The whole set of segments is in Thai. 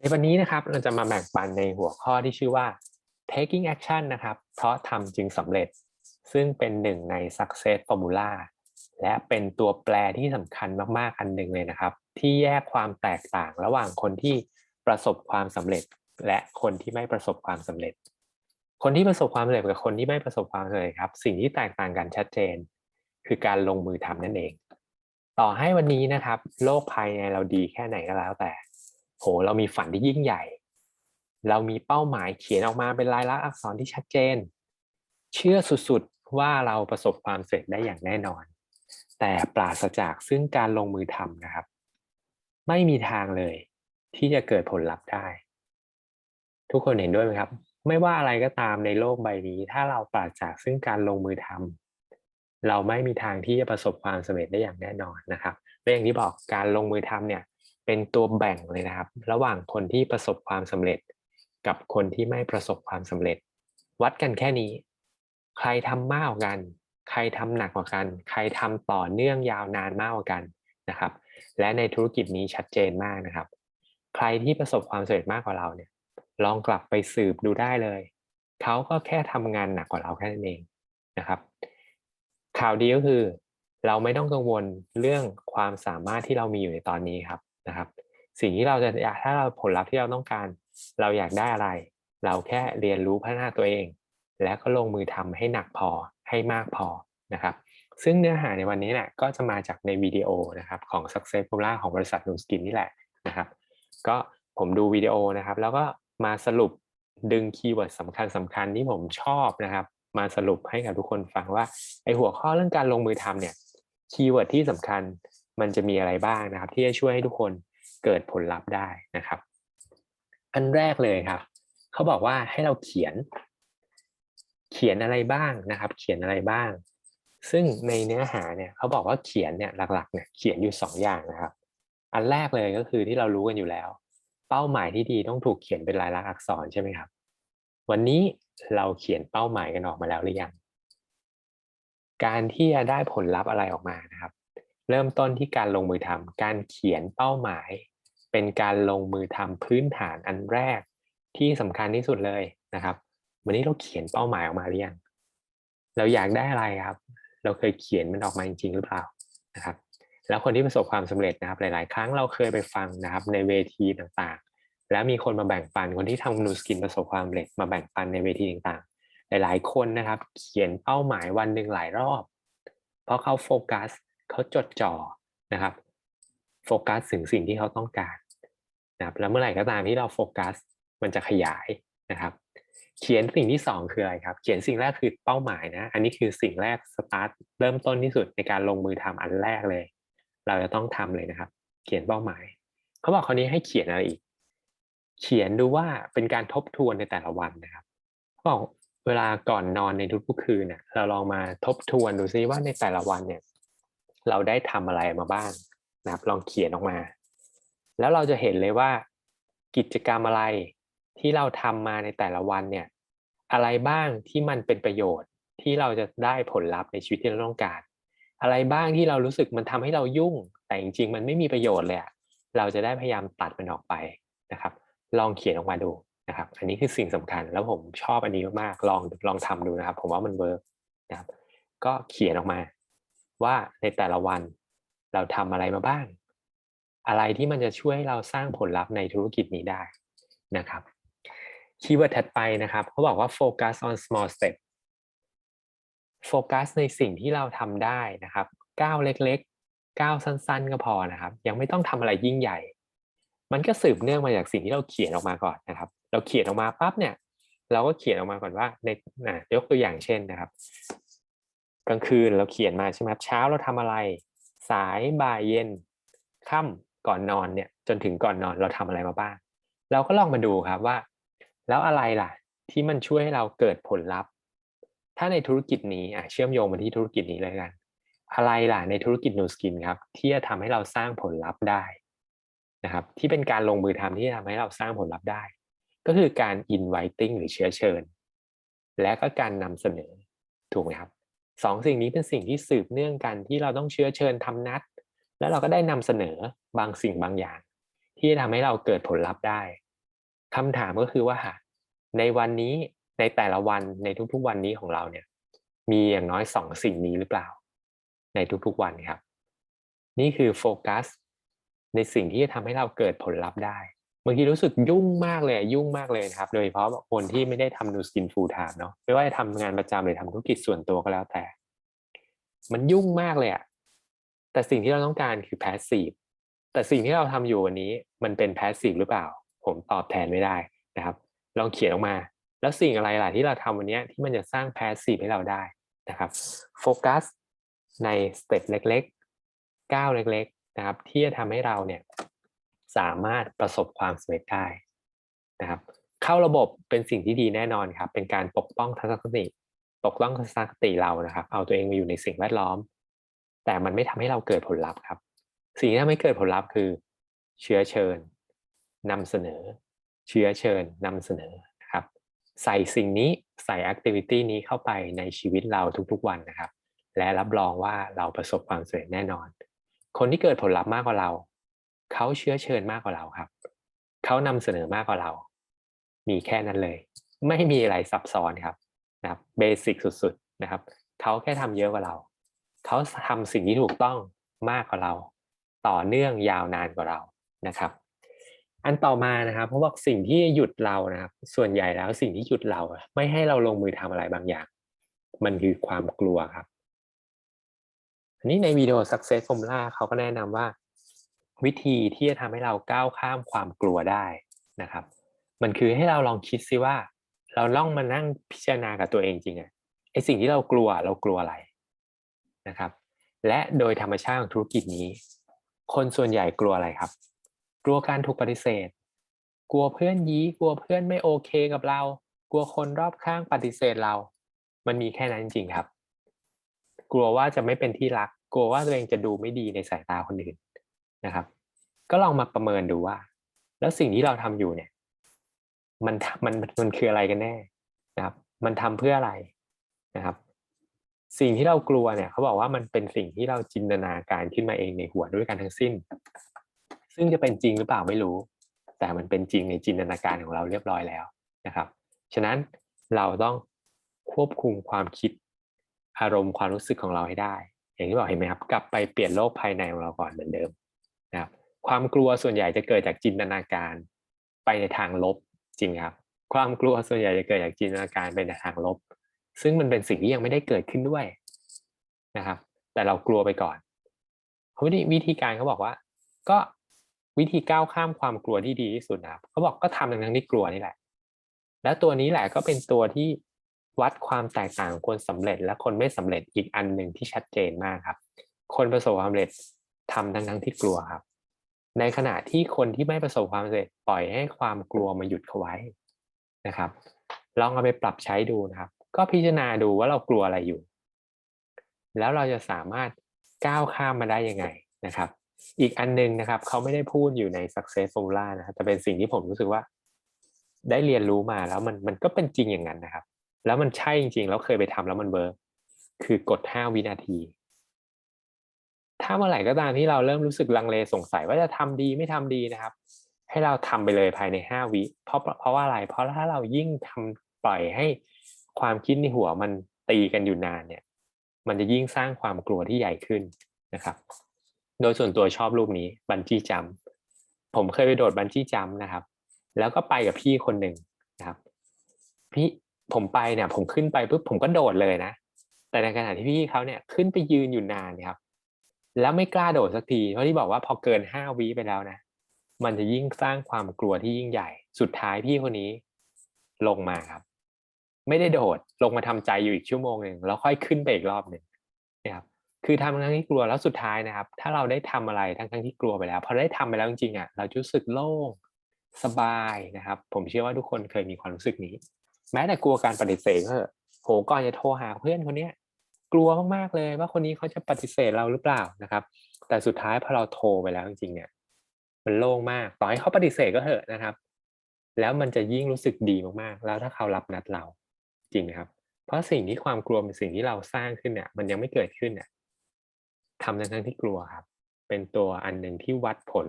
ในวันนี้นะครับเราจะมาแบ่งปันในหัวข้อที่ชื่อว่า taking action นะครับ เพราะทำจึงสำเร็จ ซึ่งเป็นหนึ่งใน success formula และเป็นตัวแปรที่สำคัญมากๆ อันหนึ่งเลยนะครับ ที่แยกความแตกต่างระหว่างคนที่ประสบความสำเร็จ และคนที่ไม่ประสบความสำเร็จ คนที่ประสบความสำเร็จกับคนที่ไม่ประสบความสำเร็จครับ สิ่งที่แตกต่างกันชัดเจน คือการลงมือทำนั่นเอง ต่อให้วันนี้นะครับ โลกภายในเราดีแค่ไหนก็แล้วแต่ โหเรามีฝันที่ยิ่งใหญ่ เรามีเป้าหมายเขียนออกมาเป็นลายลักษณ์อักษรที่ชัดเจน เชื่อสุดๆว่าเราประสบความสำเร็จได้อย่างแน่นอน แต่ปราศจากซึ่งการลงมือทำนะครับ ไม่มีทางเลยที่จะเกิดผลลัพธ์ได้ ทุกคนเห็นด้วยไหมครับ ไม่ว่าอะไรก็ตามในโลกใบนี้ ถ้าเราปราศจากซึ่งการลงมือทำเราไม่มีทางที่จะประสบความสำเร็จได้อย่างแน่นอนนะครับและอย่างที่บอกการลงมือทำเนี่ย เป็นตัวแบ่งเลยนะครับ ระหว่างคนที่ประสบความสำเร็จ กับคนที่ไม่ประสบความสำเร็จ วัดกันแค่นี้ ใครทำมากกว่ากัน ใครทำหนักกว่ากัน ใครทำต่อเนื่องยาวนานมากกว่ากันนะครับ และในธุรกิจนี้ชัดเจนมากนะครับ ใครที่ประสบความสำเร็จมากกว่าเราเนี่ย ลองกลับไปสืบดูได้เลยเขาก็แค่ทำงานหนักกว่าเราแค่นั้นเองนะครับ ข่าวดีก็คือ เราไม่ต้องกังวลเรื่องความสามารถที่เรามีอยู่ในตอนนี้ครับ นะครับสิ่งที่เราจะอยากถ้าเราผลลัพธ์ที่เราต้องการ เราอยากได้อะไร เราแค่เรียนรู้พัฒนาตัวเอง และก็ลงมือทำให้หนักพอให้มากพอนะครับ ซึ่งเนื้อหาในวันนี้แหละก็จะมาจากในวิดีโอนะครับของ Success Formula ของบริษัทนูสกินนี่แหละนะครับ ก็ผมดูวิดีโอนะครับ แล้วก็มาสรุปดึงคีย์เวิร์ดสำคัญสำคัญที่ผมชอบนะครับ มาสรุปให้กับทุกคนฟังว่าไอหัวข้อเรื่องการลงมือทำเนี่ยคีย์เวิร์ดที่สำคัญ มันจะมีอะไรบ้างนะครับ ที่จะช่วยให้ทุกคนเกิดผลลัพธ์ได้นะครับ อันแรกเลยครับเขาบอกว่าให้เราเขียน เขียนอะไรบ้างนะครับ เขียนอะไรบ้าง ซึ่งในเนื้อหาเนี่ยเขาบอกว่าเขียนเนี่ยหลักๆเนี่ยเขียนอยู่สองอย่างนะครับ อันแรกเลยก็คือที่เรารู้กันอยู่แล้ว เป้าหมายที่ดีต้องถูกเขียนเป็นลายลักษณ์อักษรใช่ไหมครับ วันนี้เราเขียนเป้าหมายกันออกมาแล้วหรือยังการที่จะได้ผลลัพธ์อะไรออกมานะครับ เริ่มต้นที่การลงมือทำการเขียนเป้าหมาย เป็นการลงมือทำพื้นฐานอันแรกที่สำคัญที่สุดเลยนะครับ วันนี้เราเขียนเป้าหมายออกมาหรือยังเราอยากได้อะไรครับ เราเคยเขียนมันออกมาจริงหรือเปล่านะครับ แล้วคนที่ประสบความสำเร็จนะครับ หลาย ๆ ครั้งเราเคยไปฟังนะครับ ในเวทีต่างๆ แล้วมีคนมาแบ่งปันคนที่ทำนูสกินประสบความสำเร็จมาแบ่งปันในเวทีต่างๆ หลาย ๆ คนนะครับ เขียนเป้าหมายวันหนึ่งหลายรอบ เพราะเขาโฟกัส เขาจดจ่อนะครับ โฟกัสถึงสิ่งที่เขาต้องการนะครับแล้วเมื่อไหร่ก็ตามที่เราโฟกัสมันจะขยายนะครับ เขียนสิ่งที่สองคืออะไรครับ เขียนสิ่งแรกคือเป้าหมายนะ อันนี้คือสิ่งแรกสตาร์ทเริ่มต้นที่สุดในการลงมือทำอันแรกเลย เราจะต้องทำเลยนะครับ เขียนเป้าหมาย เขาบอกคราวนี้ให้เขียนอะไรอีก เขียนดูว่าเป็นการทบทวนในแต่ละวันนะครับเขาบอกเวลาก่อนนอนในทุกๆคืนเนี่ยเราลองมาทบทวนดูซิว่าในแต่ละวันเนี่ย เราได้ทำอะไรมาบ้างนะครับ ลองเขียนออกมา แล้วเราจะเห็นเลยว่า กิจกรรมอะไรที่เราทำมาในแต่ละวันเนี่ย อะไรบ้างที่มันเป็นประโยชน์ที่เราจะได้ผลลัพธ์ในชีวิตที่เราต้องการ อะไรบ้างที่เรารู้สึกมันทำให้เรายุ่ง แต่จริงๆ มันไม่มีประโยชน์เลยเราจะได้พยายามตัดมันออกไปนะครับ ลองเขียนออกมาดูนะครับ อันนี้คือสิ่งสำคัญแล้วผมชอบอันนี้มากๆลองลองทำดูนะครับ ผมว่ามันเวิร์กนะครับ ก็เขียนออกมา ว่าในแต่ละวันเราทำอะไรมาบ้าง อะไรที่มันจะช่วยให้เราสร้างผลลัพธ์ในธุรกิจนี้ได้นะครับคีย์เวิร์ดถัดไปนะครับเขาบอกว่า focus on small step โฟกัสในสิ่งที่เราทำได้นะครับก้าวเล็กๆก้าวสั้นๆ ก็พอนะครับ ยังไม่ต้องทำอะไรยิ่งใหญ่ มันก็สืบเนื่องมาจากสิ่งที่เราเขียนออกมาก่อนนะครับ เราเขียนออกมาปั๊บเนี่ย เราก็เขียนออกมาก่อนว่าในนะยกตัวอย่างเช่นนะครับ กลางคืนเราเขียนมาใช่ไหมเช้าเราทำอะไร สายบ่ายเย็นค่ำก่อนนอนเนี่ยจนถึงก่อนนอนเราทำอะไรมาบ้าง เราก็ลองมาดูครับว่า แล้วอะไรล่ะ ที่มันช่วยให้เราเกิดผลลัพธ์ ถ้าในธุรกิจนี้อะเชื่อมโยงมาที่ธุรกิจนี้เลยกัน อะไรล่ะในธุรกิจนูสกินครับ ที่จะทำให้เราสร้างผลลัพธ์ได้นะครับ ที่เป็นการลงมือทำที่จะทำให้เราสร้างผลลัพธ์ได้ ก็คือการ inviting หรือเชื้อเชิญ และก็การนำเสนอถูกไหมครับ สองสิ่งนี้เป็นสิ่งที่สืบเนื่องกันที่เราต้องเชื้อเชิญทำนัด แล้วเราก็ได้นำเสนอบางสิ่งบางอย่าง ที่จะทำให้เราเกิดผลลัพธ์ได้คำถามก็คือว่าในวันนี้ในแต่ละวันในทุกๆวันนี้ของเราเนี่ย มีอย่างน้อยสองสิ่งนี้หรือเปล่า ในทุกๆวันครับ นี่คือโฟกัสในสิ่งที่จะทำให้เราเกิดผลลัพธ์ได้ บางทีรู้สึกยุ่งมากเลยยุ่งมากเลยครับ โดยเฉพาะคนที่ไม่ได้ทำนูสกินฟูลไทม์เนาะไม่ว่าจะทำงานประจำหรือทำธุรกิจส่วนตัวก็แล้วแต่ มันยุ่งมากเลยอะแต่สิ่งที่เราต้องการคือแพสซีฟแต่สิ่งที่เราทำอยู่วันนี้มันเป็นแพสซีฟหรือเปล่า ผมตอบแทนไม่ได้นะครับ ลองเขียนออกมา แล้วสิ่งอะไรล่ะที่เราทำวันนี้ที่มันจะสร้างแพสซีฟให้เราได้นะครับโฟกัสในสเต็ปเล็กๆก้าวเล็ก ๆ นะครับ ที่จะทำให้เราเนี่ย สามารถประสบความสำเร็จได้นะครับ เข้าระบบเป็นสิ่งที่ดีแน่นอนครับ เป็นการปกป้องทัศนคติ ปกป้องทัศนคติเรานะครับ เอาตัวเองมาอยู่ในสิ่งแวดล้อม แต่มันไม่ทำให้เราเกิดผลลัพธ์ครับ สิ่งที่ทำให้เกิดผลลัพธ์คือ เชื้อเชิญนำเสนอ เชื้อเชิญนำเสนอนะครับ ใส่สิ่งนี้ใส่แอคทิวิตี้นี้เข้าไปในชีวิตเราทุกๆวันนะครับ และรับรองว่าเราประสบความสำเร็จแน่นอน คนที่เกิดผลลัพธ์มากกว่าเรา เขาเชื้อเชิญมากกว่าเราครับ เขานำเสนอมากกว่าเรา มีแค่นั้นเลย ไม่มีอะไรซับซ้อนครับนะครับเบสิกสุดๆนะครับ เขาแค่ทำเยอะกว่าเรา เขาทำสิ่งที่ถูกต้องมากกว่าเรา ต่อเนื่องยาวนานกว่าเรานะครับ อันต่อมานะครับเพราะว่าสิ่งที่หยุดเรานะครับ ส่วนใหญ่แล้วสิ่งที่หยุดเรา ไม่ให้เราลงมือทำอะไรบางอย่าง มันคือความกลัวครับอันนี้ในวิดีโอ Success Formula เขาก็แนะนำว่า วิธีที่จะทำให้เราก้าวข้ามความกลัวได้นะครับ มันคือให้เราลองคิดซิว่า เราล่องมานั่งพิจารณากับตัวเองจริงอะไอสิ่งที่เรากลัวเรากลัวอะไรนะครับ และโดยธรรมชาติของธุรกิจนี้ คนส่วนใหญ่กลัวอะไรครับ กลัวการถูกปฏิเสธ กลัวเพื่อนยี้กลัวเพื่อนไม่โอเคกับเรา กลัวคนรอบข้างปฏิเสธเรา มันมีแค่นั้นจริงครับ กลัวว่าจะไม่เป็นที่รัก กลัวว่าตัวเองจะดูไม่ดีในสายตาคนอื่น นะครับ ก็ลองมาประเมินดูว่า แล้วสิ่งที่เราทำอยู่เนี่ย มันมันมันคืออะไรกันแน่นะครับ มันทำเพื่ออะไรนะครับ สิ่งที่เรากลัวเนี่ย เขาบอกว่ามันเป็นสิ่งที่เราจินตนาการขึ้นมาเองในหัวด้วยกันทั้งสิ้น ซึ่งจะเป็นจริงหรือเปล่าไม่รู้ แต่มันเป็นจริงในจินตนาการของเราเรียบร้อยแล้วนะครับ ฉะนั้นเราต้องควบคุมความคิดอารมณ์ความรู้สึกของเราให้ได้ อย่างที่บอกเห็นไหมครับ กลับไปเปลี่ยนโลกภายในของเราก่อนเหมือนเดิม นะครับความกลัวส่วนใหญ่จะเกิดจากจินตนาการไปในทางลบจริงครับ ความกลัวส่วนใหญ่จะเกิดจากจินตนาการไปในทางลบ ซึ่งมันเป็นสิ่งที่ยังไม่ได้เกิดขึ้นด้วยนะครับ แต่เรากลัวไปก่อนวิธีวิธีการเขาบอกว่า ก็วิธีก้าวข้ามความกลัวที่ดีที่สุดนะครับเขาบอกก็ทำทั้งที่กลัวนี่แหละ แล้วตัวนี้แหละก็เป็นตัวที่วัดความแตกต่างของคนสำเร็จและคนไม่สำเร็จอีกอันหนึ่งที่ชัดเจนมากครับ คนประสบความสำเร็จ ทำทั้งทั้งที่กลัวครับ ในขณะที่คนที่ไม่ประสบความสำเร็จปล่อยให้ความกลัวมาหยุดเขาไว้นะครับ ลองเอาไปปรับใช้ดูนะครับ ก็พิจารณาดูว่าเรากลัวอะไรอยู่ แล้วเราจะสามารถก้าวข้ามมาได้ยังไงนะครับ อีกอันนึงนะครับเขาไม่ได้พูดอยู่ใน success formula นะครับแต่เป็นสิ่งที่ผมรู้สึกว่า ได้เรียนรู้มาแล้วมันมันก็เป็นจริงอย่างนั้นนะครับ แล้วมันใช่จริงๆแล้วเคยไปทำแล้วมันเวิร์กคือกด 5 วินาที ถ้าเมื่อไหร่ก็ตามที่เราเริ่มรู้สึกลังเลสงสัยว่าจะทำดีไม่ทำดีนะครับ ให้เราทำไปเลยภายในห้าวิเพราะเพราะว่าอะไร เพราะถ้าเรายิ่งทำปล่อยให้ความคิดในหัวมันตีกันอยู่นานเนี่ย มันจะยิ่งสร้างความกลัวที่ใหญ่ขึ้นนะครับ โดยส่วนตัวชอบรูปนี้บันจี้จัมผมเคยไปโดดบันจี้จัมนะครับ แล้วก็ไปกับพี่คนหนึ่งนะครับ พี่ผมไปเนี่ย ผมขึ้นไปปุ๊บผมก็โดดเลยนะ แต่ในขณะที่พี่เขาเนี่ยขึ้นไปยืนอยู่นานครับ แล้วไม่กล้าโดดสักทีเพราะที่บอกว่าพอเกินห้าวิไปแล้วนะ มันจะยิ่งสร้างความกลัวที่ยิ่งใหญ่ สุดท้ายพี่คนนี้ลงมาครับ ไม่ได้โดดลงมาทำใจอยู่อีกชั่วโมงหนึ่งแล้วค่อยขึ้นไปอีกรอบหนึ่งนะครับคือทำทั้งที่กลัวแล้วสุดท้ายนะครับ ถ้าเราได้ทำอะไรทั้งทั้งที่กลัวไปแล้วพอได้ทำไปแล้วจริงๆอะเรารู้สึกโล่งสบายนะครับ ผมเชื่อว่าทุกคนเคยมีความรู้สึกนี้ แม้แต่กลัวการปฏิเสธก็โหก่อนจะโทรหาเพื่อนคนเนี้ย กลัวมากๆเลยว่าคนนี้เขาจะปฏิเสธเราหรือเปล่านะครับ แต่สุดท้ายพอเราโทรไปแล้วจริงๆเนี่ย มันโล่งมากต่อให้เขาปฏิเสธก็เถอะนะครับ แล้วมันจะยิ่งรู้สึกดีมากๆ แล้วถ้าเขารับนัดเราจริงครับ เพราะสิ่งที่ความกลัวเป็นสิ่งที่เราสร้างขึ้นเนี่ย มันยังไม่เกิดขึ้นเนี่ยทำทั้งที่กลัวครับ เป็นตัวอันหนึ่งที่วัดผล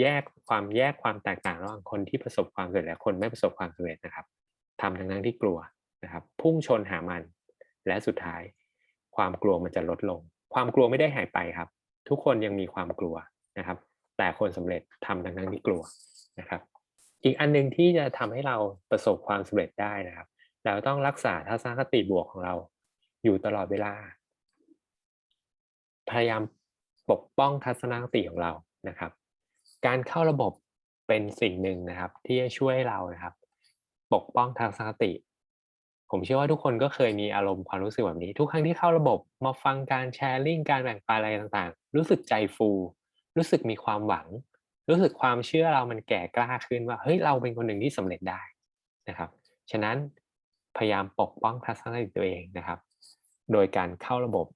แยกความแยกความแตกต่างระหว่างคนที่ประสบความสำเร็จและคนไม่ประสบความสำเร็จนะครับทำทั้งนั้นที่กลัวนะครับ พุ่งชนหามันและสุดท้าย ความกลัวมันจะลดลง ความกลัวไม่ได้หายไปครับ ทุกคนยังมีความกลัวนะครับ แต่คนสำเร็จทำทั้งนั้นที่กลัวนะครับ อีกอันหนึงที่จะทำให้เราประสบความสำเร็จได้นะครับ เราต้องรักษาทัศนคติบวกของเรา อยู่ตลอดเวลา พยายามปกป้องทัศนคติของเรานะครับ การเข้าระบบเป็นสิ่งหนึ่งนะครับ ที่จะช่วยเรานะครับ ปกป้องทัศนคติ ผมเชื่อว่าทุกคนก็เคยมีอารมณ์ความรู้สึกแบบนี้ ทุกครั้งที่เข้าระบบมาฟังการแชร์ลิงการแบ่งปันอะไรต่างๆ รู้สึกใจฟู รู้สึกมีความหวัง รู้สึกความเชื่อเรามันแก่กล้าขึ้นว่าเฮ้ยเราเป็นคนหนึ่งที่สำเร็จได้นะครับ ฉะนั้นพยายามปกป้องทัศนคติตัวเองนะครับ โดยการเข้าระบบ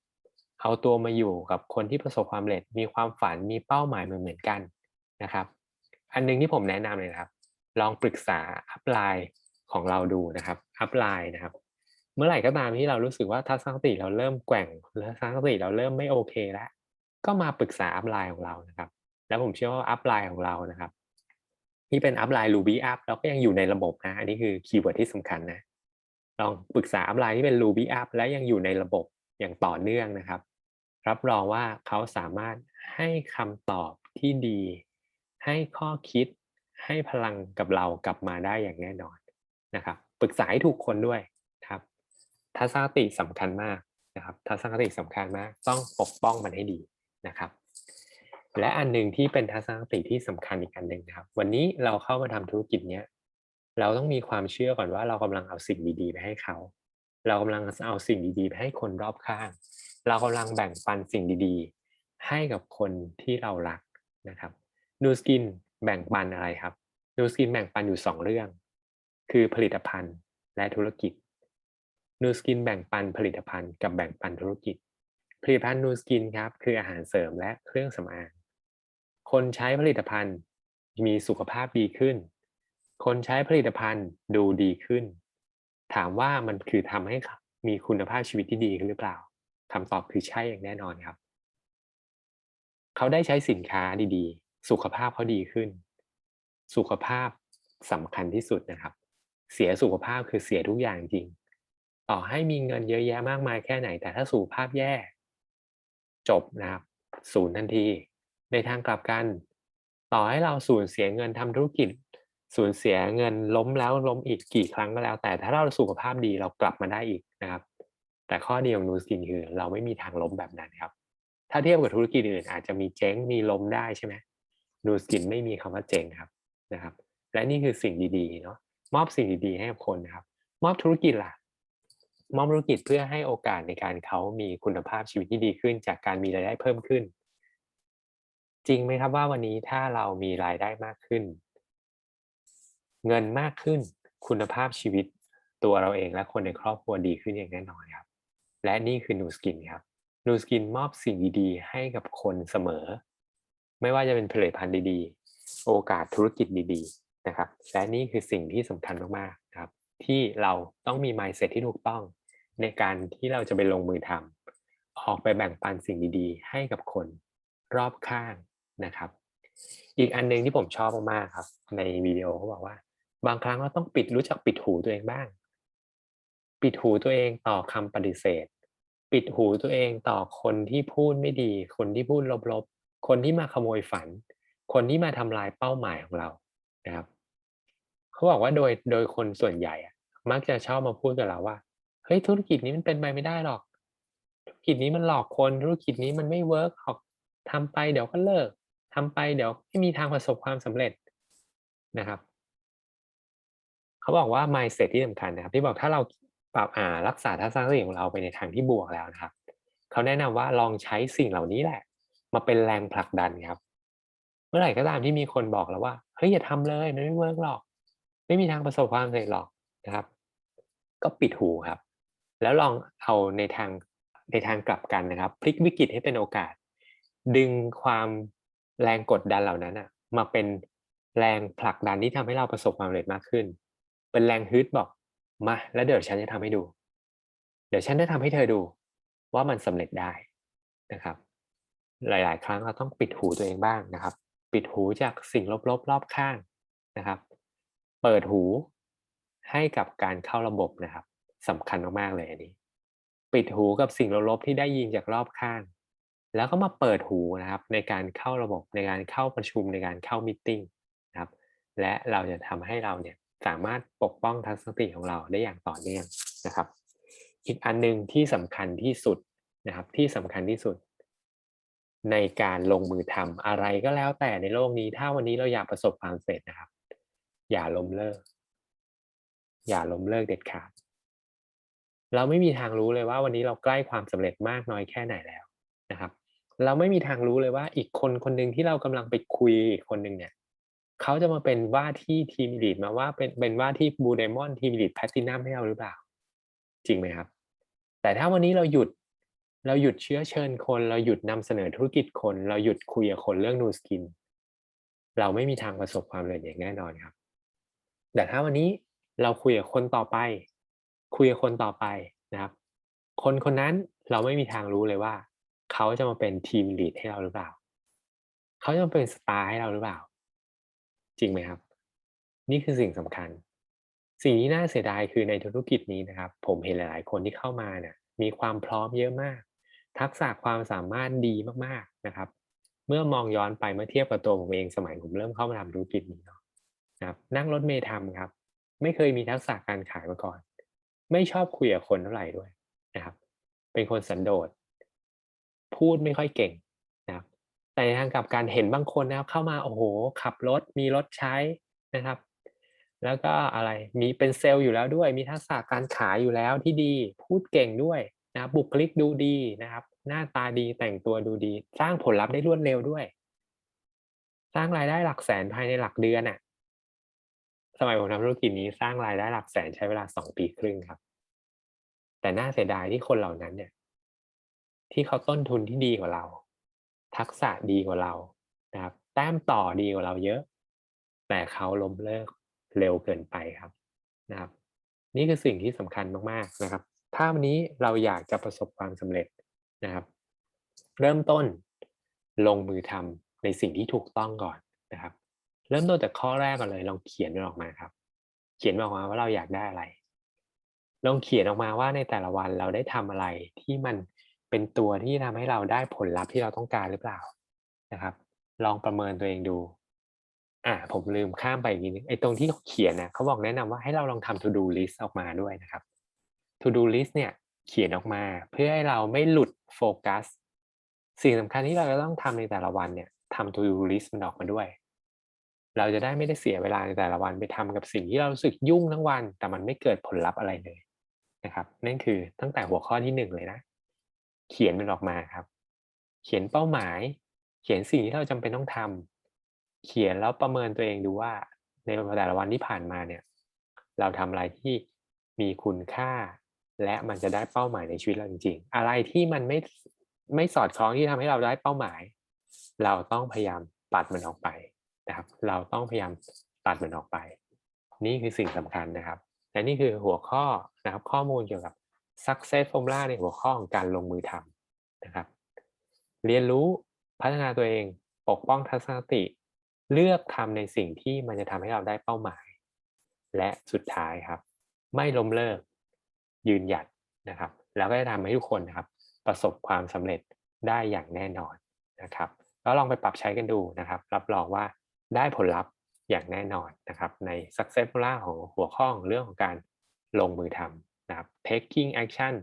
เอาตัวมาอยู่กับคนที่ประสบความสำเร็จ มีความฝันมีเป้าหมายเหมือนเหมือนกันนะครับ อันหนึงที่ผมแนะนำเลยครับ ลองปรึกษาอัพไลน์ ของเราดูนะครับอัพไลน์นะครับ เมื่อไหร่ก็ตามที่เรารู้สึกว่าทัศนคติเราเริ่มแกว่งทัศนคติเราเริ่มไม่โอเคแล้วก็มาปรึกษาอัพไลน์ของเรานะครับ แล้วผมเชื่อว่าอัพไลน์ของเรานะครับ ที่เป็นอัพไลน์ Ruby Up เราก็ยังอยู่ในระบบนะอันนี้คือคีย์เวิร์ดที่สำคัญนะลองปรึกษาอัพไลน์ที่เป็น Ruby Up และยังอยู่ในระบบอย่างต่อเนื่องนะครับ รับรองว่าเขาสามารถให้คำตอบที่ดี ให้ข้อคิดให้พลังกับเรากลับมาได้อย่างแน่นอน นะครับปรึกษาให้ถูกคนด้วยครับทัศนคติสำคัญมากนะครับทัศนคติสำคัญมาก ต้องปกป้องมันให้ดีนะครับ และอันหนึ่งที่เป็นทัศนคติที่สำคัญอีกอันหนึ่งนะครับ วันนี้เราเข้ามาทำธุรกิจเนี้ยเราต้องมีความเชื่อก่อนว่าเรากำลังเอาสิ่งดีๆไปให้เขา เรากำลังเอาสิ่งดีๆไปให้คนรอบข้าง เรากำลังแบ่งปันสิ่งดีๆ ให้กับคนที่เรารักนะครับนูสกินแบ่งปันอะไรครับนูสกินแบ่งปันอยู่สองเรื่อง คือผลิตภัณฑ์และธุรกิจนูสกินแบ่งปันผลิตภัณฑ์กับแบ่งปันธุรกิจ ผลิตภัณฑ์นูสกินครับคืออาหารเสริมและเครื่องสำอาง คนใช้ผลิตภัณฑ์มีสุขภาพดีขึ้น คนใช้ผลิตภัณฑ์ดูดีขึ้น ถามว่ามันคือทำให้มีคุณภาพชีวิตที่ดีขึ้นหรือเปล่าคำตอบคือใช่อย่างแน่นอนครับ เขาได้ใช้สินค้าดีๆ สุขภาพเขาดีขึ้น สุขภาพสำคัญที่สุดนะครับ เสียสุขภาพคือเสียทุกอย่างจริง ต่อให้มีเงินเยอะแยะมากมายแค่ไหน แต่ถ้าสุขภาพแย่ จบนะครับศูนย์ทันที ในทางกลับกัน ต่อให้เราสูญเสียเงินทำธุรกิจ สูญเสียเงินล้มแล้วล้มอีกกี่ครั้งก็แล้ว แต่ถ้าเราสุขภาพดีเรากลับมาได้อีกนะครับ แต่ข้อดีของนูสกินคือเราไม่มีทางล้มแบบนั้นครับ ถ้าเทียบกับธุรกิจอื่นอาจจะมีเจ๊งมีล้มได้ใช่ไหมนูสกินไม่มีคำว่าเจ๊งครับนะครับ และนี่คือสิ่งดีๆเนาะ มอบสิ่งดีๆให้กับคนนะครับ มอบธุรกิจล่ะ มอบธุรกิจเพื่อให้โอกาสในการเขามีคุณภาพชีวิตที่ดีขึ้น จากการมีรายได้เพิ่มขึ้น จริงไหมครับว่าวันนี้ถ้าเรามีรายได้มากขึ้น เงินมากขึ้น คุณภาพชีวิตตัวเราเองและคนในครอบครัวดีขึ้นอย่างแน่นอนครับ และนี่คือนูสกินครับนูสกินมอบสิ่งดีๆ ให้กับคนเสมอ ไม่ว่าจะเป็นผลิตภัณฑ์ดีๆ โอกาสธุรกิจดีๆ นะครับและนี่คือสิ่งที่สำคัญมากๆครับที่เราต้องมี mindset ที่ถูกต้อง ในการที่เราจะไปลงมือทำออกไปแบ่งปันสิ่งดีๆ ให้กับคนรอบข้างนะครับ อีกอันหนึงที่ผมชอบมากๆครับ ในวิดีโอเขาบอกว่า บางครั้งเราต้องปิดรู้จักปิดหูตัวเองบ้าง ปิดหูตัวเองต่อคำปฏิเสธ ปิดหูตัวเองต่อคนที่พูดไม่ดี คนที่พูดลบๆ คนที่มาขโมยฝัน คนที่มาทำลายเป้าหมายของเรา นะครับเขาบอกว่าโดยโดยคนส่วนใหญ่อะมักจะชอบมาพูดกับเราว่าเฮ้ยธุรกิจนี้มันเป็นไปไม่ได้หรอก ธุรกิจนี้มันหลอกคนธุรกิจนี้มันไม่เวิร์กหรอกทำไปเดี๋ยวก็เลิกทำไปเดี๋ยวไม่มีทางประสบความสำเร็จนะครับเขาบอกว่า mindset ที่สำคัญนะครับ ที่บอกถ้าเราปรับอ่ารักษาทัศนคติของเราไปในทางที่บวกแล้วนะครับเขาแนะนำว่าลองใช้สิ่งเหล่านี้แหละ มาเป็นแรงผลักดันครับ เมื่อไหร่ก็ตามที่มีคนบอกแล้วว่าเฮ้ยอย่าทำเลยมันไม่เวิร์กหรอก ไม่มีทางประสบความสำเร็จหรอกนะครับ ก็ปิดหูครับ แล้วลองเอาในทางในทางกลับกันนะครับ พลิกวิกฤตให้เป็นโอกาส ดึงความแรงกดดันเหล่านั้นอะมาเป็นแรงผลักดันที่ทำให้เราประสบความสำเร็จมากขึ้น เป็นแรงฮึดบอกมาแล้วเดี๋ยวฉันจะทำให้ดู เดี๋ยวฉันจะทำให้เธอดูว่ามันสำเร็จได้นะครับ หลาย ๆ ครั้งเราต้องปิดหูตัวเองบ้างนะครับ ปิดหูจากสิ่งลบๆรอบข้างนะครับ เปิดหูให้กับการเข้าระบบนะครับสำคัญมากๆเลยอันนี้ ปิดหูกับสิ่งลบๆที่ได้ยินจากรอบข้าง แล้วก็มาเปิดหูนะครับในการเข้าระบบในการเข้าประชุมในการเข้ามิทติ้งนะครับ และเราจะทำให้เราเนี่ยสามารถปกป้องทัศนคติของเราได้อย่างต่อเนื่องนะครับ อีกอันหนึ่งที่สำคัญที่สุดนะครับที่สำคัญที่สุด ในการลงมือทำอะไรก็แล้วแต่ในโลกนี้ ถ้าวันนี้เราอยากประสบความสำเร็จนะครับ อย่าล้มเลิก อย่าล้มเลิกเด็ดขาด เราไม่มีทางรู้เลยว่าวันนี้เราใกล้ความสำเร็จมากน้อยแค่ไหนแล้วนะครับ เราไม่มีทางรู้เลยว่าอีกคนคนหนึ่งที่เรากำลังไปคุยอีกคนหนึ่งเนี่ยเขาจะมาเป็นว่าที่ทีมลีดมาว่าเป็นเป็นว่าที่บูเดมอนทีมลีดแพลตินัมให้เราหรือเปล่า จริงไหมครับ แต่ถ้าวันนี้เราหยุด เราหยุดเชื้อเชิญคน เราหยุดนำเสนอธุรกิจคน เราหยุดคุยกับคนเรื่องนูสกิน เราไม่มีทางประสบความสำเร็จอย่างแน่นอนครับ แต่ถ้าวันนี้เราคุยกับคนต่อไป คุยกับคนต่อไปนะครับ คนคนนั้นเราไม่มีทางรู้เลยว่า เขาจะมาเป็นทีมลีดให้เราหรือเปล่า เขาจะมาเป็นสตาร์ให้เราหรือเปล่า จริงไหมครับ นี่คือสิ่งสำคัญ สิ่งที่น่าเสียดายคือในธุรกิจนี้นะครับ ผมเห็นหลาย ๆ คนที่เข้ามาเนี่ยมีความพร้อมเยอะมาก ทักษะความสามารถดีมากๆนะครับ เมื่อมองย้อนไปเมื่อเทียบกับตัวผมเองสมัยผมเริ่มเข้ามาทำธุรกิจนี้เนาะนะครับนั่งรถเมล์ทำครับ ไม่เคยมีทักษะการขายมาก่อน ไม่ชอบคุยกับคนเท่าไหร่ด้วยนะครับ เป็นคนสันโดษ พูดไม่ค่อยเก่งนะครับ แต่ในทางกลับการเห็นบางคนนะครับ เข้ามาโอ้โห ขับรถมีรถใช้นะครับแล้วก็อะไรมีเป็นเซลล์อยู่แล้วด้วย มีทักษะการขายอยู่แล้วที่ดี พูดเก่งด้วย นะครับบุคลิกดูดีนะครับ หน้าตาดีแต่งตัวดูดี สร้างผลลัพธ์ได้รวดเร็วด้วย สร้างรายได้หลักแสนภายในหลักเดือนอะสมัยผมทำธุรกิจนี้สร้างรายได้หลักแสนใช้เวลาสองปีครึ่งครับ แต่น่าเสียดายที่คนเหล่านั้นเนี่ย ที่เขาต้นทุนที่ดีกว่าเรา ทักษะดีกว่าเรานะครับ แต้มต่อดีกว่าเราเยอะ แต่เขาล้มเลิกเร็วเกินไปครับนะครับ นี่คือสิ่งที่สำคัญมากๆนะครับ ถ้าวันนี้เราอยากจะประสบความสำเร็จนะครับ เริ่มต้นลงมือทำในสิ่งที่ถูกต้องก่อนนะครับ เริ่มต้นจากข้อแรกก่อนเลยลองเขียนมันออกมาครับ เขียนออกมาว่าเราอยากได้อะไร ลองเขียนออกมาว่าในแต่ละวันเราได้ทำอะไรที่มันเป็นตัวที่ทำให้เราได้ผลลัพธ์ที่เราต้องการหรือเปล่านะครับ ลองประเมินตัวเองดูอ่าผมลืมข้ามไปอีกนิดนึงไอ้ตรงที่เขาเขียนนะเขาบอกแนะนำว่าให้เราลองทำ to do list ออกมาด้วยนะครับ to do list เนี่ยเขียนออกมาเพื่อให้เราไม่หลุดโฟกัส สิ่งสำคัญที่เราจะต้องทำในแต่ละวันเนี่ยทำ to do list มันออกมาด้วย เราจะได้ไม่ได้เสียเวลาในแต่ละวันไปทำกับสิ่งที่เรารู้สึกยุ่งทั้งวัน แต่มันไม่เกิดผลลัพธ์อะไรเลยนะครับ นั่นคือตั้งแต่หัวข้อที่หนึ่งเลยนะ เขียนมันออกมาครับ เขียนเป้าหมาย เขียนสิ่งที่เราจำเป็นต้องทำเขียนแล้วประเมินตัวเองดูว่าในแต่ละวันที่ผ่านมาเนี่ย เราทำอะไรที่มีคุณค่า และมันจะได้เป้าหมายในชีวิตเราจริงๆ อะไรที่มันไม่ไม่สอดคล้องที่ทำให้เราได้เป้าหมาย เราต้องพยายามปัดมันออกไปนะครับ เราต้องพยายามตัดมันออกไป นี่คือสิ่งสำคัญนะครับและนี่คือหัวข้อนะครับข้อมูลเกี่ยวกับ success formula ในหัวข้อของการลงมือทำนะครับ เรียนรู้พัฒนาตัวเองปกป้องทัศนคติ เลือกทำในสิ่งที่มันจะทำให้เราได้เป้าหมาย และสุดท้ายครับ ไม่ล้มเลิก ยืนหยัดนะครับ แล้วก็จะทำให้ทุกคนนะครับ ประสบความสำเร็จได้อย่างแน่นอนนะครับแล้วลองไปปรับใช้กันดูนะครับ รับรองว่าได้ผลลัพธ์อย่างแน่นอนนะครับ ใน success formula ของหัวข้อของเรื่องของการลงมือทำนะครับ taking action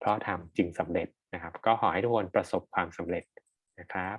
เพราะทำจึงสำเร็จนะครับ ก็ขอให้ทุกคนประสบความสำเร็จนะครับ